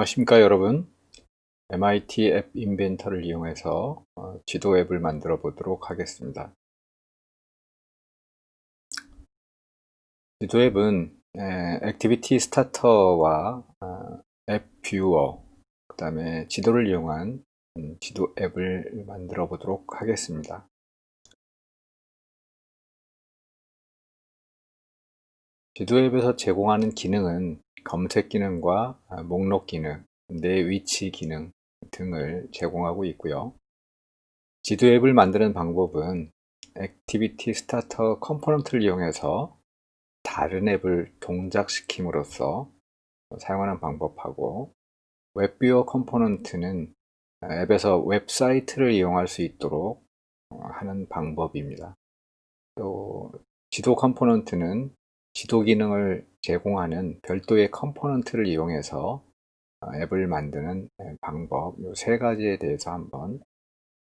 안녕하십니까 여러분. MIT 앱 인벤터를 이용해서 어, 지도 앱을 만들어 보도록 하겠습니다. 지도 앱은 액티비티 스타터와 어, 앱 뷰어 그 다음에 지도를 이용한 음, 지도 앱을 만들어 보도록 하겠습니다. 지도 앱에서 제공하는 기능은 검색 기능과 아, 목록 기능, 내 위치 기능 등을 제공하고 있고요. 지도 앱을 만드는 방법은 액티비티 스타터 컴포넌트를 이용해서 다른 앱을 동작시킴으로써 사용하는 방법하고 웹뷰어 컴포넌트는 앱에서 웹사이트를 이용할 수 있도록 하는 방법입니다. 또 지도 컴포넌트는 지도 기능을 제공하는 별도의 컴포넌트를 이용해서 어, 앱을 만드는 방법 이 세 가지에 대해서 한번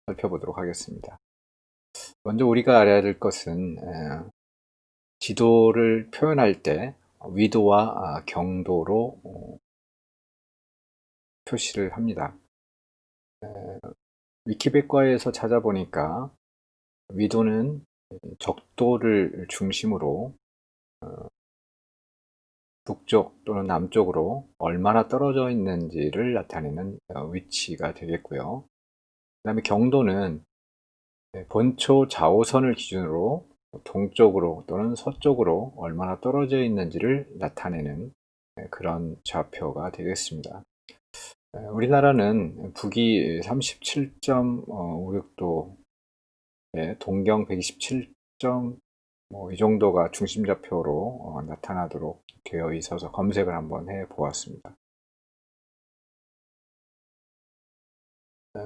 살펴보도록 하겠습니다. 먼저 우리가 알아야 될 것은 지도를 표현할 때 위도와 아, 경도로 어, 표시를 합니다. 위키백과에서 찾아보니까 위도는 적도를 중심으로 어, 북쪽 또는 남쪽으로 얼마나 떨어져 있는지를 나타내는 어, 위치가 되겠고요. 그 다음에 경도는 본초 좌우선을 기준으로 동쪽으로 또는 서쪽으로 얼마나 떨어져 있는지를 나타내는 그런 좌표가 되겠습니다. 우리나라는 북위 37.56도, 동경 127. 뭐 이 정도가 중심좌표로 어, 나타나도록 되어 있어서 검색을 한번 해 보았습니다.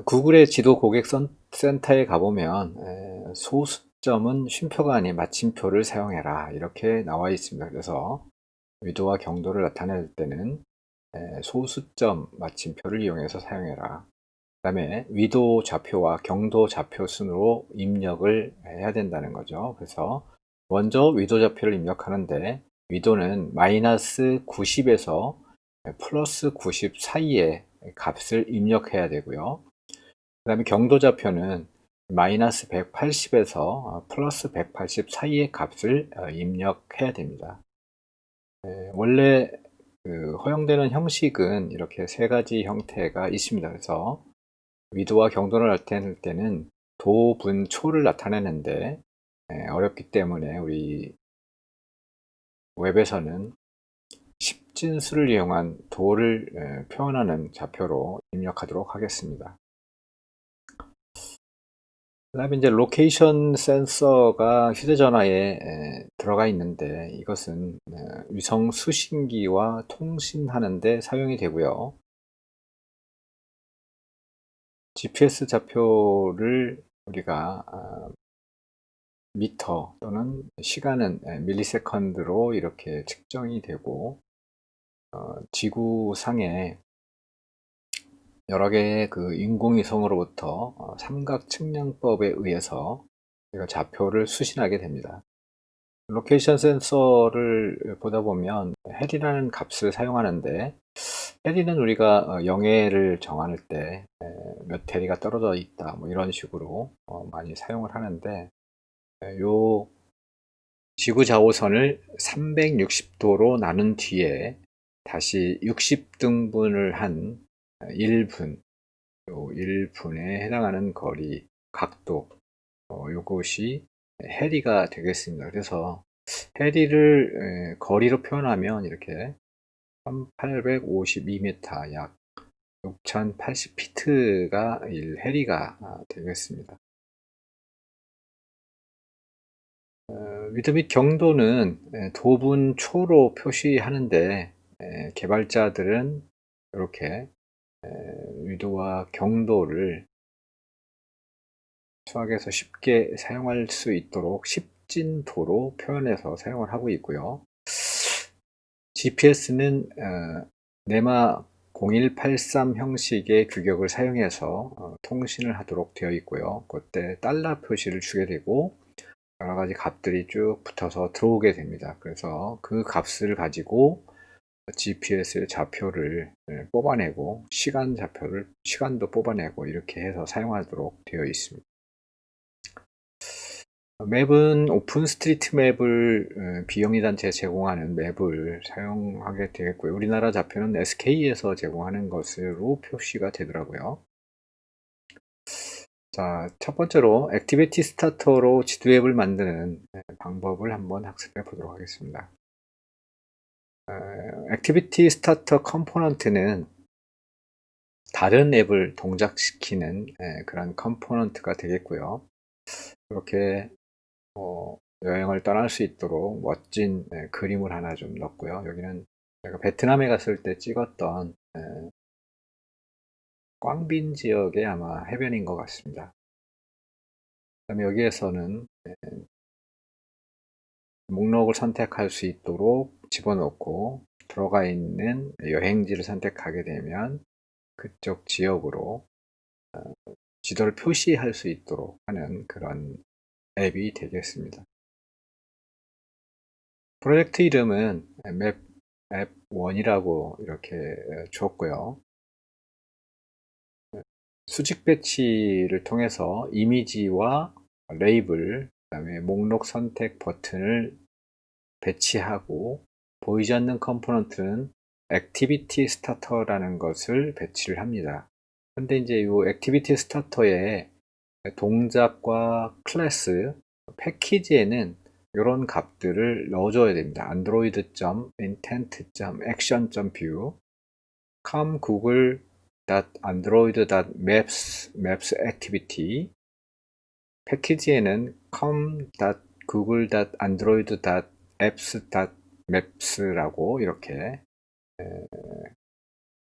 구글의 지도 고객 센터에 가보면 소수점은 쉼표가 아닌 마침표를 사용해라 이렇게 나와 있습니다. 그래서 위도와 경도를 나타낼 때는 소수점 마침표를 이용해서 사용해라. 그 다음에 위도 좌표와 경도 좌표 순으로 입력을 해야 된다는 거죠. 그래서 먼저 위도 좌표를 입력하는데 위도는 마이너스 90에서 플러스 90 사이에 값을 입력해야 되고요. 그 다음에 경도 좌표는 마이너스 180에서 플러스 180 사이의 값을 어, 입력해야 됩니다. 원래 그 허용되는 형식은 이렇게 세 가지 형태가 있습니다. 그래서 위도와 경도를 나타낼 때는 도분초를 나타내는데 예, 어렵기 때문에 우리 웹에서는 십진수를 이용한 도를 예, 표현하는 좌표로 입력하도록 하겠습니다. 그 다음에 이제 로케이션 센서가 휴대전화에 예, 들어가 있는데 이것은 위성 수신기와 통신하는데 사용이 되고요. GPS 좌표를 우리가 아, 미터 또는 시간은 밀리세컨드로 이렇게 측정이 되고 어, 지구상에 여러 개의 그 인공위성으로부터 어, 삼각 측량법에 의해서 좌표를 수신하게 됩니다. 로케이션 센서를 보다 보면 헬이라는 값을 사용하는데 헬리는 우리가 어, 영해를 정할 때 몇 해리가 떨어져 있다 뭐 이런 식으로 어, 많이 사용을 하는데 요 지구 좌우선을 360도로 나눈 뒤에 다시 60등분을 한 1분, 요 1분에 해당하는 거리, 각도, 어, 요것이 해리가 되겠습니다. 그래서 해리를 거리로 표현하면 이렇게 1852m 약 6080피트가 1해리가 되겠습니다. 위드 및 경도는 도분 초로 표시하는데 개발자들은 이렇게 위도와 경도를 수학에서 쉽게 사용할 수 있도록 십진도로 표현해서 사용을 하고 있고요. GPS는 어, 네마 0183 형식의 규격을 사용해서 어, 통신을 하도록 되어 있고요. 그때 달러 표시를 주게 되고 여러 가지 값들이 쭉 붙어서 들어오게 됩니다. 그래서 그 값을 가지고 GPS의 좌표를 예, 뽑아내고 시간 좌표를 시간도 뽑아내고 이렇게 해서 사용하도록 되어 있습니다. 맵은 오픈 스트리트 맵을 어, 비영리 단체에 제공하는 맵을 사용하게 되겠고요. 우리나라 좌표는 SK에서 제공하는 것으로 표시가 되더라고요. 자, 첫 번째로 액티비티 스타터로 지도 앱을 만드는 네, 방법을 한번 학습해 보도록 하겠습니다. 액티비티 스타터 컴포넌트는 다른 앱을 동작시키는 예, 그런 컴포넌트가 되겠고요. 이렇게 어, 여행을 떠날 수 있도록 멋진 예, 그림을 하나 좀 넣었고요. 여기는 제가 베트남에 갔을 때 찍었던 예, 꽝 빈 지역의 아마 해변인 것 같습니다. 그다음에 여기에서는 예, 목록을 선택할 수 있도록 집어넣고 들어가 있는 여행지를 선택하게 되면 그쪽 지역으로 어, 지도를 표시할 수 있도록 하는 그런 앱이 되겠습니다. 프로젝트 이름은 맵, 앱1이라고 이렇게 줬고요. 수직 배치를 통해서 이미지와 레이블, 그 다음에 목록 선택 버튼을 배치하고 보이지 않는 컴포넌트는 액티비티 스타터라는 것을 배치를 합니다. 근데 이제 이 액티비티 스타터에 동작과 클래스 패키지에는 이런 값들을 넣어줘야 됩니다. android.intent.action.view com google android.maps maps activity 패키지에는 com.google.android.apps.maps라고 이렇게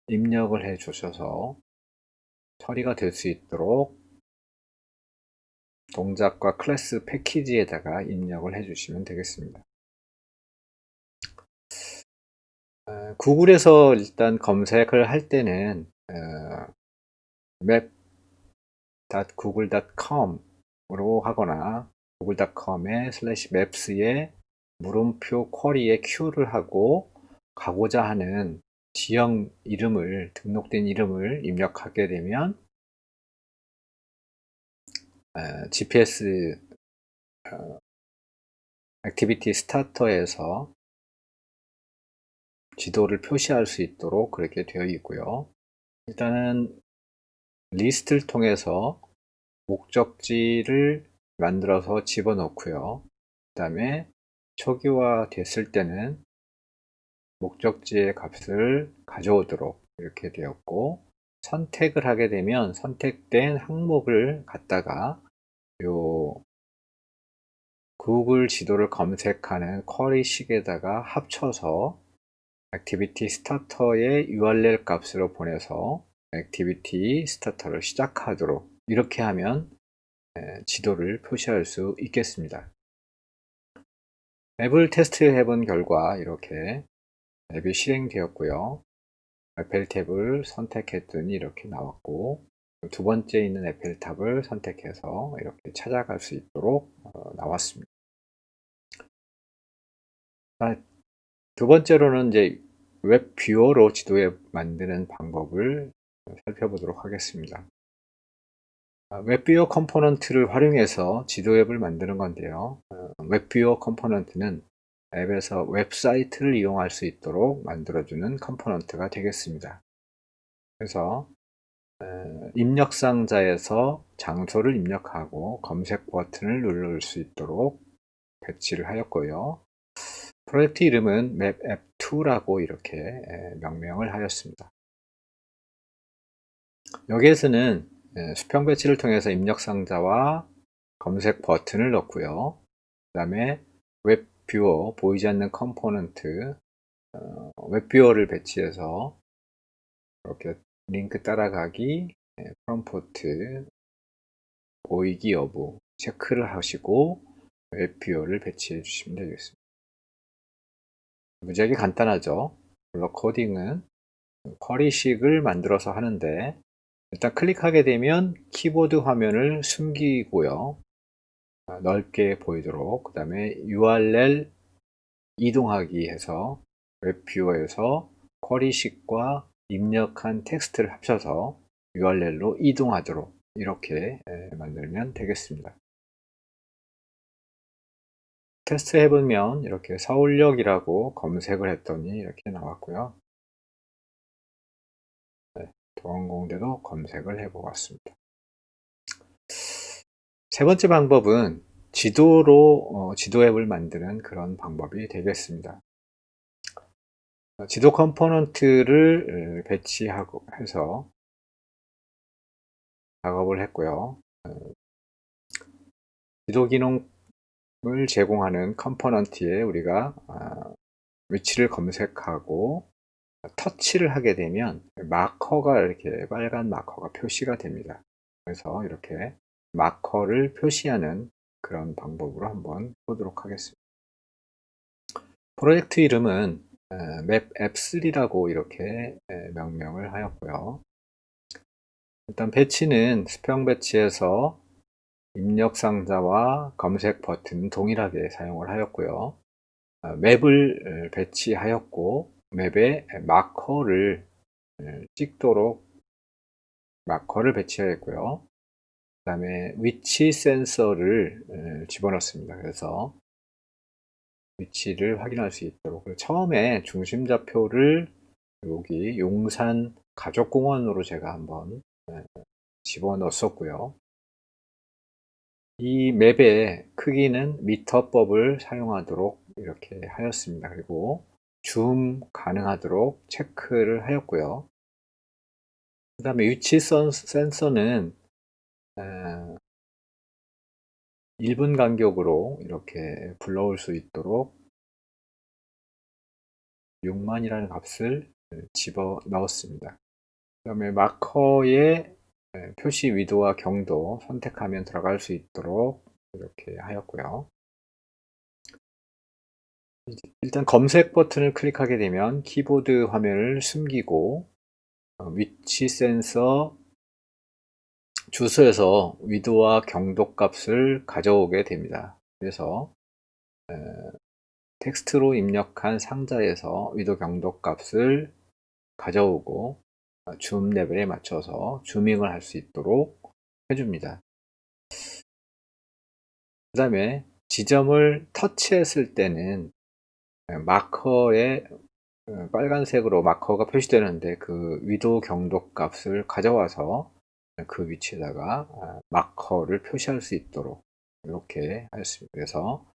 입력을 해 주셔서 처리가 될 수 있도록 동작과 클래스 패키지에다가 입력을 해 주시면 되겠습니다. 구글에서 일단 검색을 할 때는 map.google.com으로 하거나 google.com에 slash maps에 물음표 쿼리에 q를 하고 가고자 하는 지형 이름을 등록된 이름을 입력하게 되면 GPS 액티비티 스타터에서 지도를 표시할 수 있도록 그렇게 되어 있고요. 일단은 리스트를 통해서 목적지를 만들어서 집어넣고요. 그 다음에 초기화 됐을 때는 목적지의 값을 가져오도록 이렇게 되었고 선택을 하게 되면 선택된 항목을 갖다가 요 구글 지도를 검색하는 쿼리식에다가 합쳐서 액티비티 스타터의 URL 값으로 보내서 액티비티 스타터를 시작하도록 이렇게 하면 지도를 표시할 수 있겠습니다. 앱을 테스트해 본 결과 이렇게 앱이 실행되었고요. 에펠 탭을 선택했더니 이렇게 나왔고 두 번째 있는 에펠 탑을 선택해서 이렇게 찾아갈 수 있도록 어, 나왔습니다. 아, 두 번째로는 이제 웹 뷰어로 지도에 만드는 방법을 살펴보도록 하겠습니다. 아, 웹뷰어 컴포넌트를 활용해서 지도 앱을 만드는 건데요. 어, 웹뷰어 컴포넌트는 앱에서 웹사이트를 이용할 수 있도록 만들어주는 컴포넌트가 되겠습니다. 그래서 입력 상자에서 장소를 입력하고 검색 버튼을 누를 수 있도록 배치를 하였고요. 프로젝트 이름은 맵앱2라고 이렇게 명명을 하였습니다. 여기에서는 수평 배치를 통해서 입력 상자와 검색 버튼을 넣고요. 그 다음에 웹 뷰어, 보이지 않는 컴포넌트, 어, 웹뷰어를 배치해서 이렇게 링크 따라가기, 네, 프롬포트, 보이기 여부 체크를 하시고 웹뷰어를 배치해 주시면 되겠습니다. 무지하게 간단하죠. 블록 코딩은 쿼리식을 만들어서 하는데 일단 클릭하게 되면 키보드 화면을 숨기고요. 아, 넓게 보이도록 그 다음에 URL 이동하기 해서 웹뷰어에서 쿼리식과 입력한 텍스트를 합쳐서 URL로 이동하도록 이렇게 에, 만들면 되겠습니다. 테스트 해보면 이렇게 서울역이라고 검색을 했더니 이렇게 나왔고요. 네, 도원공대도 검색을 해보았습니다. 세 번째 방법은 지도로 어, 지도 앱을 만드는 그런 방법이 되겠습니다. 지도 컴포넌트를 배치하고 해서 작업을 했고요. 어, 지도 기능 을 제공하는 컴포넌트에 우리가 아, 위치를 검색하고 터치를 하게 되면 마커가 이렇게 빨간 마커가 표시가 됩니다. 그래서 이렇게 마커를 표시하는 그런 방법으로 한번 보도록 하겠습니다. 프로젝트 이름은 맵 앱3라고 이렇게 명명을 하였고요. 일단 배치는 수평 배치에서 입력 상자와 검색 버튼 동일하게 사용을 하였고요. 아, 맵을 배치하였고 맵에 마커를 찍도록 마커를 배치하였고요. 그 다음에 위치 센서를 집어넣습니다. 그래서 위치를 확인할 수 있도록 처음에 중심 좌표를 여기 용산 가족공원으로 제가 한번 집어넣었었고요. 이 맵의 크기는 미터법을 사용하도록 이렇게 하였습니다. 그리고 줌 가능하도록 체크를 하였고요. 그 다음에 위치 센서는 1분 간격으로 이렇게 불러올 수 있도록 6만이라는 값을 집어 넣었습니다. 그 다음에 마커의 표시 위도와 경도 선택하면 들어갈 수 있도록 이렇게 하였고요. 일단 검색 버튼을 클릭하게 되면 키보드 화면을 숨기고 어, 위치 센서 주소에서 위도와 경도 값을 가져오게 됩니다. 그래서 텍스트로 입력한 상자에서 위도 경도 값을 가져오고 어, 줌 레벨에 맞춰서 주밍을 할 수 있도록 해줍니다. 그 다음에 지점을 터치했을 때는 마커에 어, 빨간색으로 마커가 표시되는데 그 위도 경도 값을 가져와서 그 위치에다가 아, 마커를 표시할 수 있도록 이렇게 하였습니다. 그래서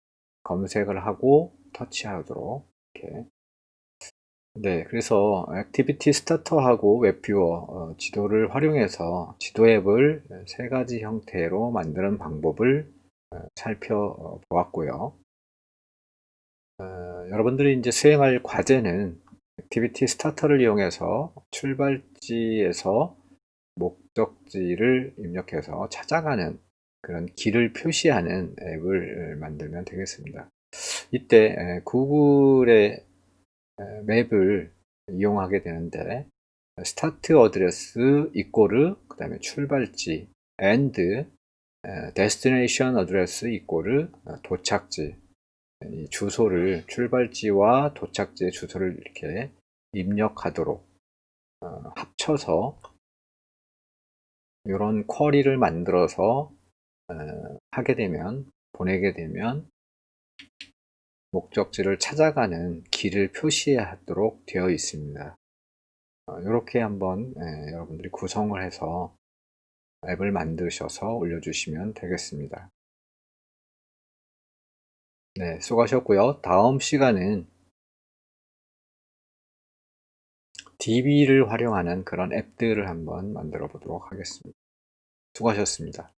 검색을 하고 터치하도록 이렇게 네, 그래서 액티비티 스타터하고 웹뷰어 어, 지도를 활용해서 지도 앱을 세 가지 형태로 만드는 방법을 어, 살펴보았고요. 어, 여러분들이 이제 수행할 과제는 액티비티 스타터를 이용해서 출발지에서 목적지를 입력해서 찾아가는 그런 길을 표시하는 앱을 만들면 되겠습니다. 이때 구글의 맵을 이용하게 되는데 스타트 어드레스 이꼬르 그 다음에 출발지 and 어드레스 이꼬르 도착지 이 주소를 출발지와 도착지의 주소를 이렇게 입력하도록 어, 합쳐서 이런 쿼리를 만들어서 어, 하게 되면 보내게 되면 목적지를 찾아가는 길을 표시하도록 되어 있습니다. 이렇게 어, 한번 예, 여러분들이 구성을 해서 앱을 만드셔서 올려주시면 되겠습니다. 네, 수고하셨고요. 다음 시간은 DB를 활용하는 그런 앱들을 한번 만들어 보도록 하겠습니다. 수고하셨습니다.